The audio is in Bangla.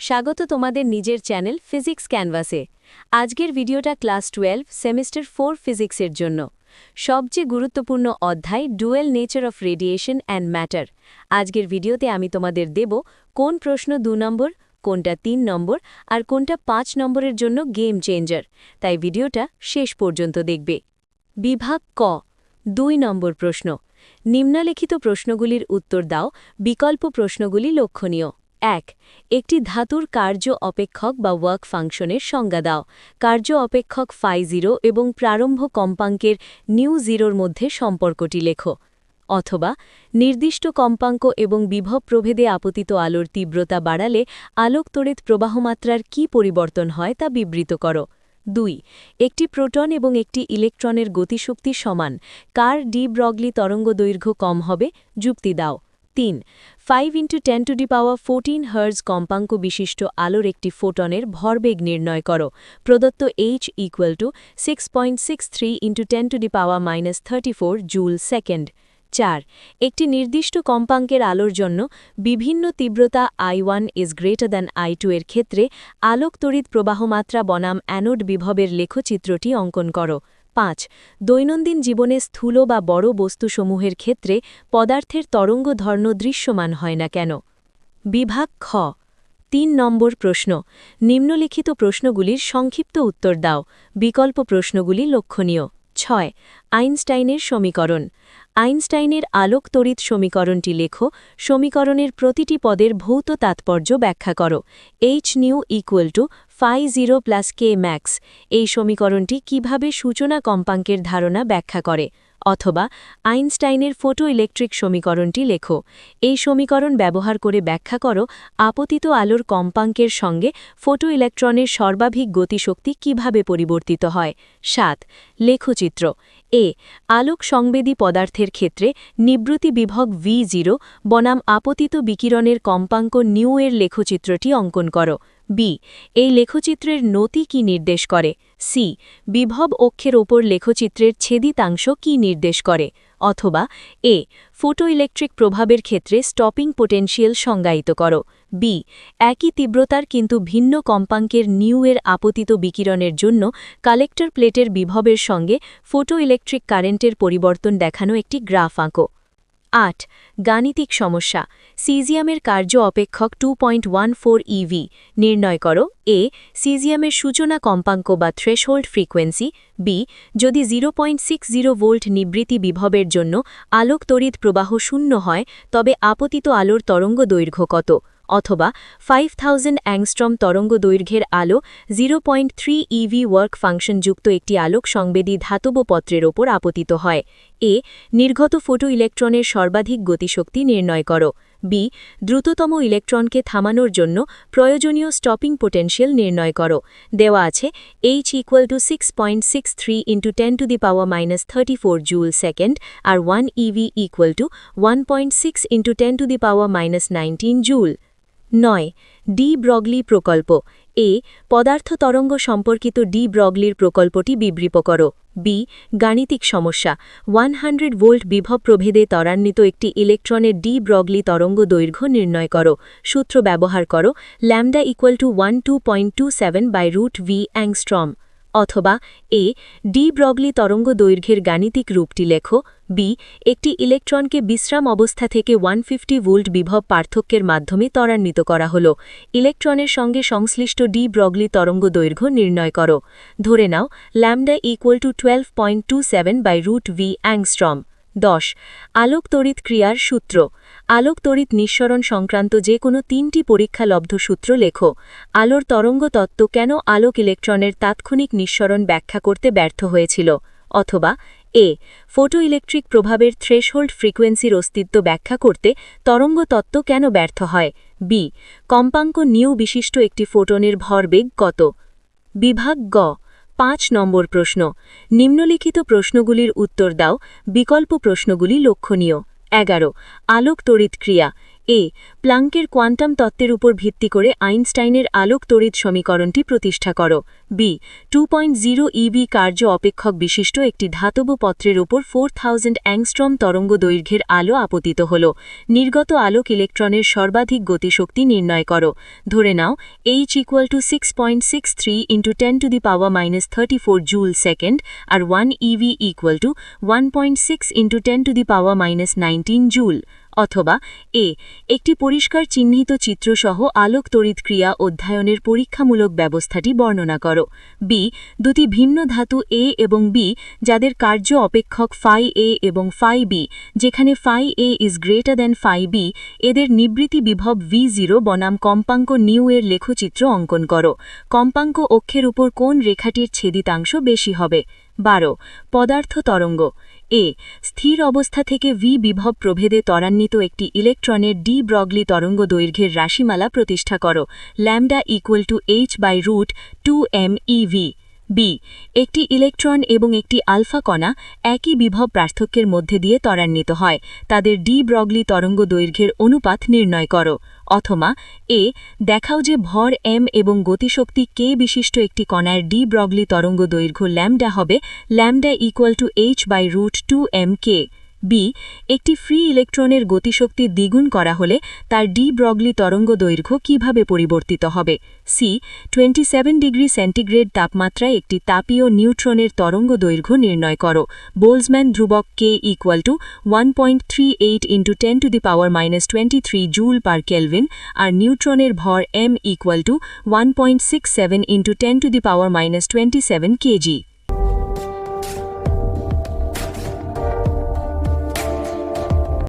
স্বাগত তোমাদের নিজের চ্যানেল ফিজিক্স ক্যানভাসে আজকের ভিডিওটা ক্লাস টুয়েলভ, সেমিস্টার ফোর ফিজিক্সের জন্য। সবচেয়ে গুরুত্বপূর্ণ অধ্যায় dual nature of radiation and matter. আজকের ভিডিওতে আমি তোমাদের দেব কোন প্রশ্ন দু নম্বর, কোনটা তিন নম্বর আর কোনটা পাঁচ নম্বরের জন্য গেম চেঞ্জার। তাই ভিডিওটা শেষ পর্যন্ত দেখবে। বিভাগ ক, দুই নম্বর প্রশ্ন। নিম্নলিখিত প্রশ্নগুলির উত্তর দাও, বিকল্প প্রশ্নগুলি লক্ষণীয়। এক, একটি ধাতুর কার্য অপেক্ষক বা ওয়ার্ক ফাংশনের সংজ্ঞা দাও। কার্য অপেক্ষক ফাই জিরো এবং প্রারম্ভ কম্পাঙ্কের নিউ জিরোর মধ্যে সম্পর্কটি লেখো। অথবা, নির্দিষ্ট কম্পাঙ্ক এবং বিভব প্রভেদে আপতিত আলোর তীব্রতা বাড়ালে আলোক তড়িৎ প্রবাহমাত্রার কি পরিবর্তন হয় তা বিবৃত করো। দুই, একটি প্রোটন এবং একটি ইলেকট্রনের গতিশক্তি সমান। কার ডি ব্রগলি তরঙ্গদৈর্ঘ্য কম হবে, যুক্তি দাও। তিন। Five into ten to the power fourteen hertz কম্পাঙ্ক বিশিষ্ট আলোর একটি ফোটনের ভরবেগ নির্ণয় করো। প্রদত্ত H equal to six point six three into ten to the power minus thirty four joule second চার। একটি নির্দিষ্ট কম্পাঙ্কের আলোর জন্য বিভিন্ন তীব্রতা I one is greater than I two এর ক্ষেত্রে আলোক তড়িৎ প্রবাহমাত্রা বনাম অ্যানোড বিভবের লেখচিত্রটি অঙ্কন করো। পাঁচ, দৈনন্দিন জীবনে স্থূল বা বড় বস্তুসমূহের ক্ষেত্রে পদার্থের তরঙ্গ ধর্ম দৃশ্যমান হয় না কেন? বিভাগ খ, তিন নম্বর প্রশ্ন, নিম্নলিখিত প্রশ্নগুলির সংক্ষিপ্ত উত্তর দাও, বিকল্প প্রশ্নগুলি লক্ষণীয়। ছয়, আইনস্টাইনের সমীকরণ। আইনস্টাইনের আলোক তড়িৎ সমীকরণটি লেখো, সমীকরণের প্রতিটি পদের ভৌত তাৎপর্য ব্যাখ্যা করো। H nu equal to phi zero plus K max এই সমীকরণটি কীভাবে সূচনা কম্পাঙ্কের ধারণা ব্যাখ্যা করে? অথবা আইনস্টাইনের ফোটো ইলেকট্রিক সমীকরণটি লেখো। এই সমীকরণ ব্যবহার করে ব্যাখ্যা করো, আপতিত আলোর কম্পাঙ্কের সঙ্গে ফোটো ইলেকট্রনের সর্বাধিক গতিশক্তি কীভাবে পরিবর্তিত হয়? সাত, লেখচিত্র। এ, আলোক সংবেদী পদার্থের ক্ষেত্রে নিবৃত্তি বিভব ভি জিরো বনাম আপতিত বিকিরণের কম্পাঙ্ক নিউ এর লেখচিত্রটি অঙ্কন করো। বি, এই লেখচিত্রের নতি কি নির্দেশ করে? সি বিভব অক্ষের ওপর লেখচিত্রের ছেদিতাংশ কি নির্দেশ করে? অথবা এ ফোটোইলেকট্রিক প্রভাবের ক্ষেত্রে স্টপিং পোটেনশিয়াল সংজ্ঞায়িত করো। বি একই তীব্রতার কিন্তু ভিন্ন কম্পাঙ্কের নিউ এর আপতিত বিকিরণের জন্য কালেক্টর প্লেটের বিভবের সঙ্গে ফোটোইলেকট্রিক কারেন্টের পরিবর্তন দেখানো একটি গ্রাফ আঁকো। আট, গাণিতিক সমস্যা সিজিয়ামের কার্য অপেক্ষক টু ইভি নির্ণয় করো এ সিজিয়ামের সূচনা কম্পাঙ্ক বা থ্রেশহোল্ড ফ্রিকোয়েন্সি বি যদি জিরো ভোল্ট নিবৃত্তি বিভবের জন্য আলোক তড়িৎ প্রবাহ শূন্য হয়, তবে আপতিত আলোর তরঙ্গ দৈর্ঘ্য কত? অথবা ফাইভ থাউজেন্ড অ্যাংস্ট্রম তরঙ্গ দৈর্ঘ্যের আলো zero point three eV work ফাংশনযুক্ত একটি আলোক সংবেদী ধাতব পত্রের ওপর আপতিত হয়। এ, নির্গত ফোটো ইলেকট্রনের সর্বাধিক গতিশক্তি নির্ণয় করো। বি, দ্রুততম ইলেকট্রনকে থামানোর জন্য প্রয়োজনীয় স্টপিং পোটেনশিয়াল নির্ণয় করো। দেওয়া আছে H equal to six point six three into ten to the power minus thirty four joule second R one eV equal to one point six into ten to the power minus nineteen joule নয়, ডি ব্রগলি প্রকল্প। এ, পদার্থ তরঙ্গ সম্পর্কিত ডি ব্রগলির প্রকল্পটি বিবৃপ করো। বি, গাণিতিক সমস্যা। ওয়ান হান্ড্রেড ভোল্ট বিভব প্রভেদে ত্বরান্বিত একটি ইলেকট্রনের ডি ব্রগলি তরঙ্গ দৈর্ঘ্য নির্ণয় করো। সূত্র ব্যবহার করো, lambda equal to one two point two seven by root V angstrom. অথবা এ, ডি ব্রগলি তরঙ্গ দৈর্ঘ্যের গাণিতিক রূপটি লেখো, বি, একটি ইলেকট্রনকে বিশ্রাম অবস্থা থেকে ওয়ান ফিফটি ভোল্ট বিভব পার্থক্যের মাধ্যমে ত্বরান্বিত করা হল। ইলেকট্রনের সঙ্গে সংশ্লিষ্ট ডি ব্রগলি তরঙ্গ দৈর্ঘ্য নির্ণয় করো। ধরে নাও, lambda equal to twelve point two seven by root V angstrom. দশ। আলোক তড়িৎ ক্রিয়ার সূত্র। আলোক তড়িৎ নিঃসরণ সংক্রান্ত যে কোনো তিনটি পরীক্ষালব্ধ সূত্র লেখো। আলোর তরঙ্গ তত্ত্ব কেন আলোক ইলেকট্রনের তাৎক্ষণিক নিঃসরণ ব্যাখ্যা করতে ব্যর্থ হয়েছিল? অথবা, এ ফোটো ইলেকট্রিক প্রভাবের থ্রেশহোল্ড ফ্রিকোয়েন্সির অস্তিত্ব ব্যাখ্যা করতে তরঙ্গ তত্ত্ব কেন ব্যর্থ হয়? বি, কম্পাঙ্ক নিউ বিশিষ্ট একটি ফোটনের ভরবেগ কত? বিভাগ গ পাঁচ নম্বর প্রশ্ন। নিম্নলিখিত প্রশ্নগুলির উত্তর দাও। বিকল্প প্রশ্নগুলি লক্ষণীয়। এগারো। আলোক তড়িৎ ক্রিয়া। এ, প্লাঙ্কের কোয়ান্টাম তত্ত্বের উপর ভিত্তি করে আইনস্টাইনের আলোক তড়িৎ সমীকরণটি প্রতিষ্ঠা করো। বি, টু ইবি কার্য অপেক্ষক বিশিষ্ট একটি ধাতব পত্রের উপর ফোর থাউজেন্ড অ্যাংস্ট্রম তরঙ্গ দৈর্ঘ্যের আলো আপতিত হল। নির্গত আলোক ইলেকট্রনের সর্বাধিক গতিশক্তি নির্ণয় করো। ধরে নাও H equal to six point six three into ten to the power minus thirty four joule second R one eV equal to one point six into ten to the power minus nineteen joule অথবা এ, একটি পরিষ্কার চিহ্নিত চিত্রসহ আলোক তড়িৎ ক্রিয়া অধ্যয়নের পরীক্ষামূলক ব্যবস্থাটি বর্ণনা করো। বি, দুটি ভিন্ন ধাতু এ এবং বি, যাদের কার্য অপেক্ষক ফাই এ এবং ফাই বি, যেখানে phi A is greater than phi B, এদের নিবৃত্তি বিভব ভি জিরো বনাম কম্পাঙ্ক নিউ এর লেখচিত্র অঙ্কন করো। কম্পাঙ্ক অক্ষের উপর কোন রেখাটির ছেদিতাংশ বেশি হবে? বারো, পদার্থ তরঙ্গ। এ, স্থির অবস্থা থেকে ভি বিভব প্রভেদে ত্বরান্বিত একটি ইলেকট্রনের ডি ব্রগলি তরঙ্গ দৈর্ঘ্যের রাশিমালা প্রতিষ্ঠা করো, lambda equal to H by root two M eV B, একটি ইলেকট্রন এবং একটি আলফা কণা একই বিভব পার্থক্যের মধ্যে দিয়ে ত্বরান্বিত হয়। তাদের ডি ব্রগলি তরঙ্গ দৈর্ঘ্যের অনুপাত নির্ণয় করো। অথবা, এ, দেখাও যে ভর এম এবং গতিশক্তি কে বিশিষ্ট একটি কণার ডি ব্রগলি তরঙ্গ দৈর্ঘ্য ল্যামডা হবে, lambda equal to H by root two M K. B, একটি ফ্রি ইলেকট্রনের গতিশক্তি দ্বিগুণ করা হলে তার ডি ব্রগলি তরঙ্গ দৈর্ঘ্য কীভাবে পরিবর্তিত হবে? সি টোয়েন্টি ডিগ্রি সেন্টিগ্রেড তাপমাত্রায় একটি তাপীয় নিউট্রনের তরঙ্গ দৈর্ঘ্য নির্ণয় করো। বোলসম্যান ধ্রুবক K equal to one point three eight into ten to the power minus twenty three joule per kelvin আর নিউট্রনের ভর M equal to one point six seven into ten to the power minus twenty seven KG